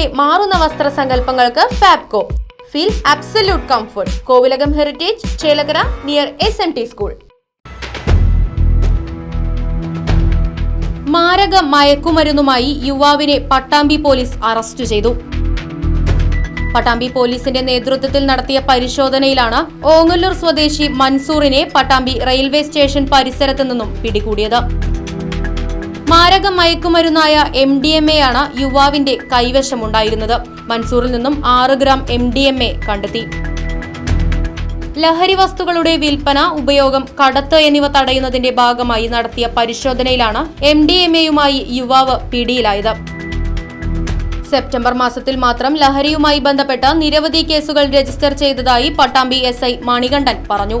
തലമുറയുടെ മാറുന്ന വസ്ത്ര സങ്കല്പങ്ങൾക്ക് Fabco. Feel absolute comfort Kovilakam heritage Chelakkara near S N T school മാരക മയക്കുമരുന്നുമായി യുവാവിനെ പട്ടാമ്പി പോലീസ് അറസ്റ്റ് ചെയ്തു. പട്ടാമ്പി പോലീസിന്റെ നേതൃത്വത്തിൽ നടത്തിയ പരിശോധനയിലാണ് ഓങ്ങല്ലൂർ സ്വദേശി മൻസൂറിനെ പട്ടാമ്പി റെയിൽവേ സ്റ്റേഷൻ പരിസരത്തു നിന്നും പിടികൂടിയത്. മാരക മയക്കുമരുന്നായ എം ഡി എം എ ആണ് യുവാവിന്റെ കൈവശമുണ്ടായിരുന്നത്. മൻസൂറിൽ നിന്നും ആറ് gram M D M A കണ്ടെത്തി. ലഹരി വസ്തുക്കളുടെ വിൽപ്പന ഉപയോഗം കടത്ത് എന്നിവ തടയുന്നതിന്റെ ഭാഗമായി നടത്തിയ പരിശോധനയിലാണ് എം ഡി എം എയുമായി യുവാവ് പിടിയിലായത്. സെപ്റ്റംബർ മാസത്തിൽ മാത്രം ലഹരിയുമായി ബന്ധപ്പെട്ട നിരവധി കേസുകൾ രജിസ്റ്റർ ചെയ്തതായി പട്ടാമ്പി എസ് ഐ മണികണ്ഠൻ പറഞ്ഞു.